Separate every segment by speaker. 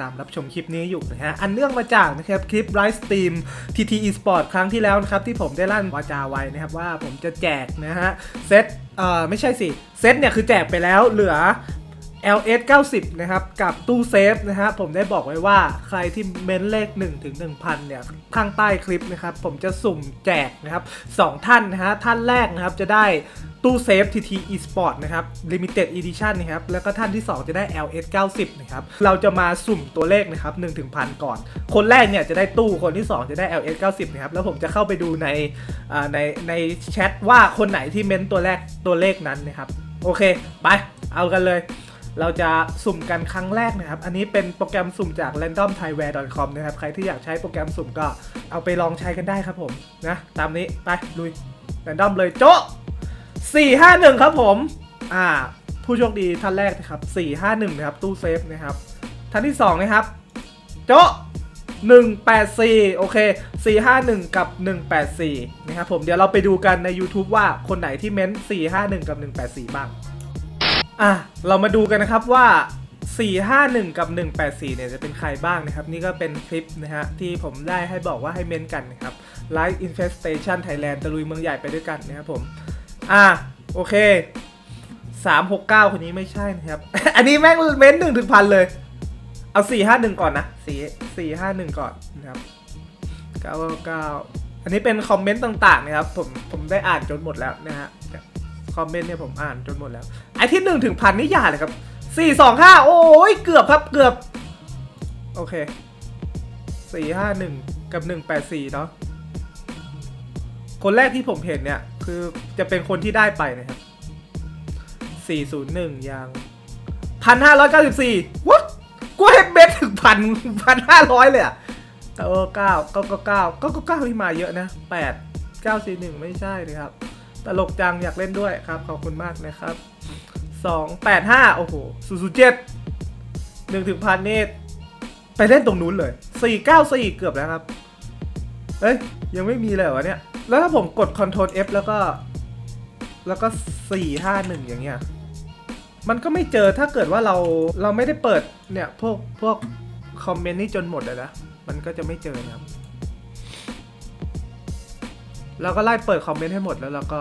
Speaker 1: ตามรับชมคลิปนี้อยู่นะฮะ อันเนื่องมาจากนะครับคลิปไลฟ์สตรีม TT Esport ครั้งที่แล้วนะครับ ที่ผมได้ลั่นวาจาไว้นะครับว่าผมจะแจกนะฮะ เซตเอ่อไม่ใช่สิ เซตเนี่ยคือแจกไปแล้วเหลือ LS 90 นะครับ กับตู้เซฟนะฮะผมได้บอกไว้ว่าใครที่เม้นเลข 1 ถึง 1,000 เนี่ย ข้างใต้คลิปนะครับ ผมจะสุ่มแจกนะครับ 2 ท่านนะฮะ ท่านแรกนะครับจะได้ ตู้เซฟ TT Esport นะครับ Limited Edition นะครับ แล้วก็ท่านที่ 2 จะได้ LS 90นะครับ เราจะมาสุ่มตัวเลขนะครับ1ถึงพันก่อน คนแรกเนี่ยจะได้ตู้คนที่ 2 จะได้ LS 90นะครับ แล้วผมจะเข้าไปดูในในในแชทว่าคนไหนที่เม้นตัวแรกตัวเลขนั้นนะครับ โอเค ไป เอากันเลย เราจะสุ่มกันครั้งแรกนะครับ อันนี้เป็นโปรแกรมสุ่มจาก randomthaiware.com นะครับ ใครที่อยากใช้โปรแกรมสุ่มก็เอาไปลองใช้กันได้ครับผมนะ ตามนี้ไปลุย random เลยโจ๊ะ 451 ครับผม อ่า ผู้โชคดีท่านแรกนะครับ 451 นะครับ ตู้เซฟนะครับ ท่านที่ 2 นะครับ โจ๊ะ184 โอเค 451 กับ 184 นะครับผม เดี๋ยวเราไปดูกันใน YouTube ว่าคนไหนที่เม้น 451 กับ 184 บ้าง อะ เรามาดูกันนะครับว่า 451 กับ 184 เนี่ยจะเป็นใครบ้างนะครับ นี่ก็เป็นคลิปนะฮะที่ผมได้ให้บอกว่าให้เม้นกันนะครับ Live Infestation Thailand ตะลุยเมืองใหญ่ไปด้วยกันนะครับผม อะโอเค369คนนี้ไม่ใช่นะครับ อันนี้แม่งเม้นหนึ่งถึงพันเลย เอา451ก่อนนะ4 451ก่อนนะครับ999อันนี้เป็นคอมเมนต์ต่างๆนะครับ ผมผมได้อ่านจนหมดแล้วนะฮะคอมเมนต์เนี่ยผมอ่านจนหมดแล้ว ไอ้ที่หนึ่งถึงพันนี่ยาเลยครับสี่สองห้าโอ้ยเกือบครับเกือบ โอเคสี่ห้าหนึ่งกับหนึ่งแปดสี่เนาะคนแรกที่ผมเห็นเนี่ย คือจะเป็นคนที่ได้ไปนะครับ 401 ยาง 1,594 what กูเห็เบ็ดถึงพันพันห้าร้อยเลยอะเออเก้าเก้าเก้าเก้าเก้าที่มาเยอะนะแปดเก้าสี่หนึ่งไม่ใช่นะครับ ตลกจังอยากเล่นด้วยครับ ขอบคุณมากนะครับสองแปดห้าโอ้โหสูสูเจ็ดหนึ่งถึงพันเนตไปเล่นตรงนู้นเลยสี่เก้าสี่เกือบแล้วครับ เอ้ย ยังไม่มีเลยวะเนี่ย แล้วถ้าผมกด Ctrl F แล้วก็ แล้วก็สี่ห้าหนึ่งอย่างเงี้ย มันก็ไม่เจอถ้าเกิดว่าเราเราไม่ได้เปิดเนี่ย พวกพวกคอมเมนต์นี่จนหมดเลยนะมันก็จะไม่เจอนะครับเราก็ไล่เปิดคอมเมนต์ให้หมดแล้วเราก็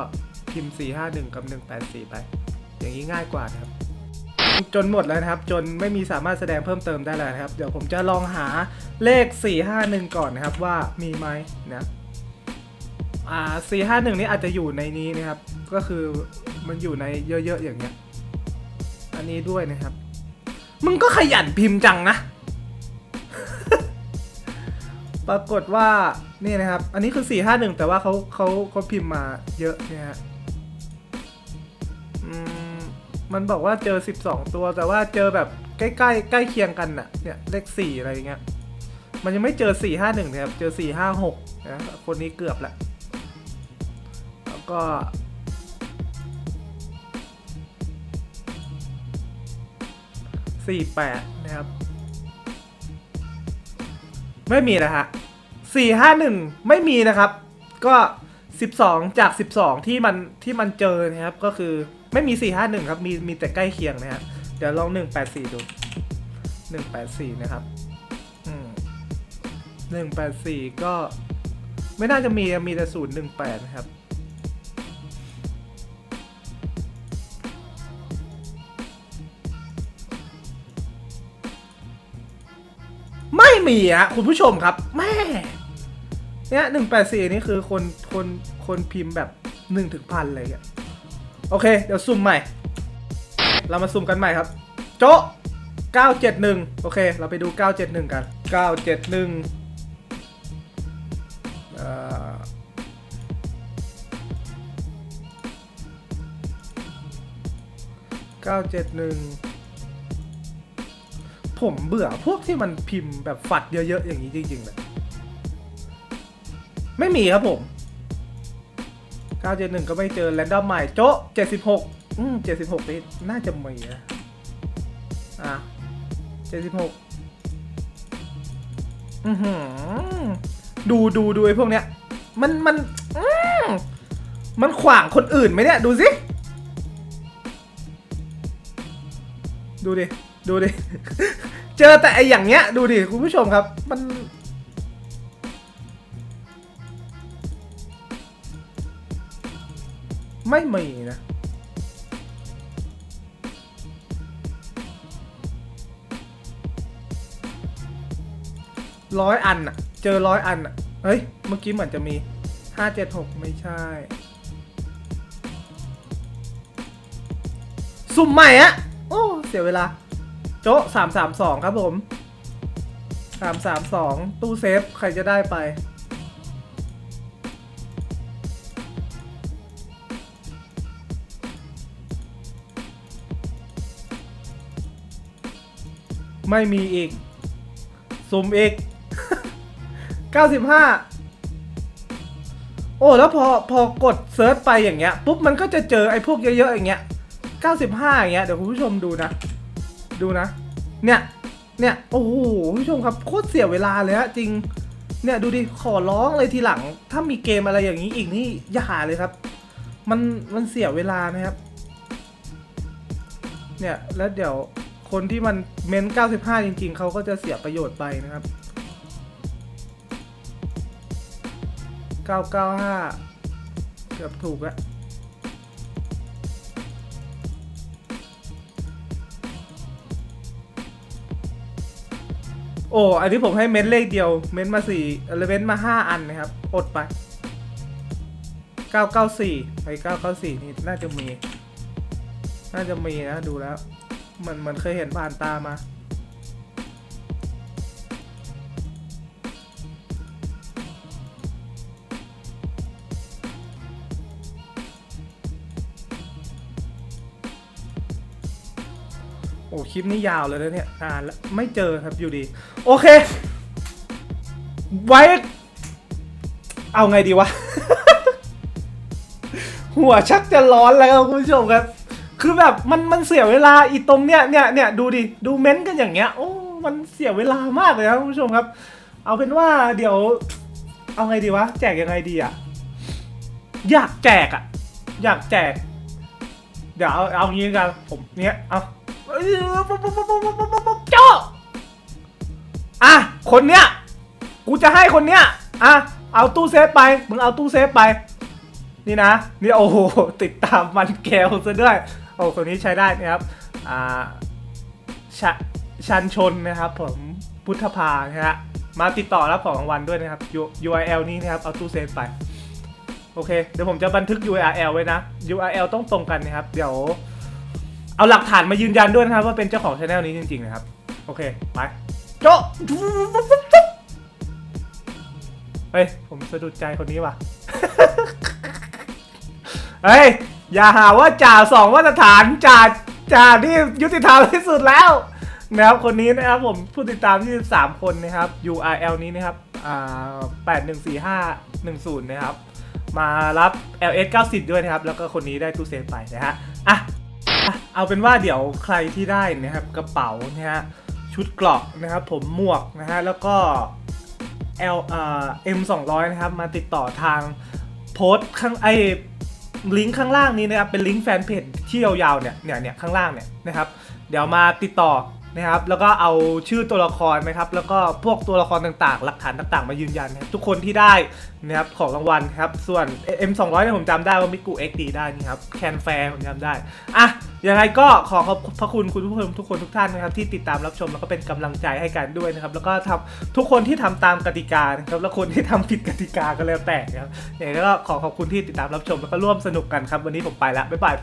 Speaker 1: พิมพ์ 451 กับ 184 ไป อย่างนี้ง่ายกว่านะครับ จนหมดแล้วนะครับ จนไม่มีสามารถแสดงเพิ่มเติมได้แล้วนะครับ เดี๋ยวผมจะลองหาเลข 451 ก่อนนะครับว่ามีไหมนะ อ่า451นี้อาจจะอยู่ในนี้นะครับ ก็คือมันอยู่ในเยอะๆอย่างเงี้ย อันนี้ด้วยนะครับ มึงก็ขยันพิมพ์จังนะ ปรากฏว่านี่นะครับ อันนี้คือ451แต่ว่าเขาเขาเขาพิมพ์มาเยอะเนี่ยฮะมันบอกว่าเจอ 12 ตัวแต่ว่าเจอแบบใกล้ๆใกล้เคียงกันน่ะเนี่ยเลข4อะไรเงี้ยมันยังไม่เจอ 451นะครับเจอ 456นะคนนี้เกือบละ แล้วก็48นะครับ ไม่มีนะฮะสี่ห้าหนึ่งไม่มีนะครับ ก็สิบสองจากสิบสองที่มันที่มันเจอนะครับ ก็คือไม่มีสี่ห้าหนึ่งครับ มีมีแต่ใกล้เคียงนะฮะเดี๋ยวลองหนึ่งแปดสี่ดูหนึ่งแปดสี่นะครับหนึ่งแปดสี่ก็ไม่น่าจะมีมีแต่ศูนย์หนึ่งแปดนะครับ ไม่มีฮะคุณผู้ชมครับแม่เนี่ยหนึ่งแปดสี่นี่คือคนคนคนพิมพ์แบบหนึ่งถึงพันเลยอะโอเค เดี๋ยวซุ่มใหม่ เรามาซุ่มกันใหม่ครับ โจ๊นึ่งโอเค เราไปดูเก้าเจ็ดหนึ่งกันเก้าเจ็ดหนึ่งเก้าเจ็ดหนึ่ง ผมเบื่อพวกที่มันพิมพ์แบบฝัดเยอะๆอย่างนี้จริงๆเลยไม่มีครับผม 971 ก็ไม่เจอแรนดอมใหม่โจ๊ะ 76 อืม 76นี่น่าจะมีนะอะ 76 อือหือ ดูดูดูไอ้พวกเนี้ย มันมัน อืมมันขวางคนอื่นไหมเนี่ย ดูสิ ดูดิ ดูดิ เจอแต่ไออย่างเงี้ย ดูดิ คุณผู้ชมครับ มัน ไม่มีนะ ร้อยอันอะเจอร้อยอันอะเฮ้ย เมื่อกี้เหมือนจะมีห้าเจ็ดหกไม่ใช่ สุ่มใหม่อะโอ้ เสียเวลา โจ๊ะสามสามสองครับผมสามสามสองตู้เซฟ ใครจะได้ไป ไม่มีอีก สุ่มอีก 95 โอ้ แล้วพอ พอกดเซิร์ชไปอย่างเงี้ย ปุ๊บ มันก็จะเจอไอ้พวกเยอะ ๆ อย่างเงี้ย 95 อย่างเงี้ย เดี๋ยวคุณผู้ชมดูนะ ดูนะ เนี่ย เนี่ย โอ้โหผู้ชมครับ โคตรเสียเวลาเลยฮะจริง เนี่ยดูดิขอร้องเลยทีหลัง ถ้ามีเกมอะไรอย่างนี้อีกนี่อย่าหาเลยครับ มันมันเสียเวลานะครับ เนี่ยแล้วเดี๋ยวคนที่มันเมน 95 จริง ๆ เขาก็จะเสียประโยชน์ไปนะครับ 995 เกือบถูกแล้ว โอ้อันนี้ผมให้เม้นเลขเดียว เม้นมาสี่เลเม้นมาห้าอันนะครับ อดไป 994 ไป 994 นี่น่าจะมี น่าจะมีนะ ดูแล้วเหมือนเหมือนเคยเห็นผ่านตามา โอ้คลิปนี้ยาวเลยนะเนี่ยอ่านแล้วไม่เจอครับอยู่ดี โอเค ไว้ เอาไงดีวะ หัวชักจะร้อนแล้วครับคุณผู้ชมครับ คือแบบมันมันเสียเวลาอีตรงเนี้ยเนี่ยเนี่ยดูดิดูเม้นกันอย่างเงี้ยโอ้มันเสียเวลามากเลยครับคุณผู้ชมครับ เอาเป็นว่าเดี๋ยว เอาไงดีวะ แจกยังไงดีอะอยากแจกอะอยากแจก เดี๋ยวเอาเอางี้กันผมเนี้ยเอา อ้ยปุ๊บปุ๊บปุ๊บปุ๊บปุ๊บบุ๊บโจอะคนเนี้ย กูจะให้คนเนี้ย อะ เอาตู้เซฟไป มึงเอาตู้เซฟไป นี่นะ นี่โอ้โห ติดตามมันแกวซะด้วย โอ้คนนี้ใช้ได้นะครับ อ่าชชันชนนะครับผม พุทธภานะฮะ มาติดต่อรับของรางวัลด้วยนะครับ U- URL นี้นะครับ เอาตู้เซฟไป โอเค เดี๋ยวผมจะบันทึก URL ไว้นะ URL ต้องตรงกันนะครับ เดี๋ยว เอาหลักฐานมายืนยันด้วยนะครับ ว่าเป็นเจ้าของช anel นี้จริงๆนะครับ โอเค ไปโจะเฮ้ย ผมสะดุดใจคนนี้ว่ะ เฮ้ย อย่าหาว่าจ่าสองมาตรฐานจ่าจ่าที่ยุติธรรมที่สุดแล้วนะครับคนนี้นะครับผมผู้ติดตามที่3คนนะครับ URL นี้นะครับอ่า814510 นะครับ มารับ LS 90 ด้วยนะครับ แล้วก็คนนี้ได้ตู้เซฟไปนะฮะอะ เอาเป็นว่าเดี๋ยวใครที่ได้นะครับกระเป๋านะฮะชุดเกราะนะครับผมหมวกนะฮะแล้วก็ L อ่า M 200นะครับมาติดต่อทางโพสต์ข้างไอลิงก์ข้างล่างนี้นะครับเป็นลิงก์แฟนเพจที่ยาวๆเนี่ยเนี่ยเนี่ยข้างล่างเนี่ยนะครับ เดี๋ยวมาติดต่อ นะครับแล้วก็เอาชื่อตัวละครนะครับแล้วก็พวกตัวละครต่างๆ หลักฐานต่างๆ มายืนยันนะครับทุกคนที่ได้นะครับของรางวัลครับส่วน M 2 0 0 เนี่ยผมจำได้ว่ามิกุ XD ได้นี่ครับแคนแฟร์ผมจำได้อะยังไงก็ขอขอบพระคุณคุณผู้ชมทุกคนทุกท่านนะครับที่ติดตามรับชมแล้วก็เป็นกำลังใจให้กันด้วยนะครับแล้วก็ทำทุกคนที่ทำตามกติกานะครับแล้วคนที่ทำผิดกติกาก็แล้วแต่นะครับอย่างไรก็ขอขอบคุณที่ติดตามรับชมแล้วก็ร่วมสนุกกันครับวันนี้ผมไปแล้วบ๊ายบาย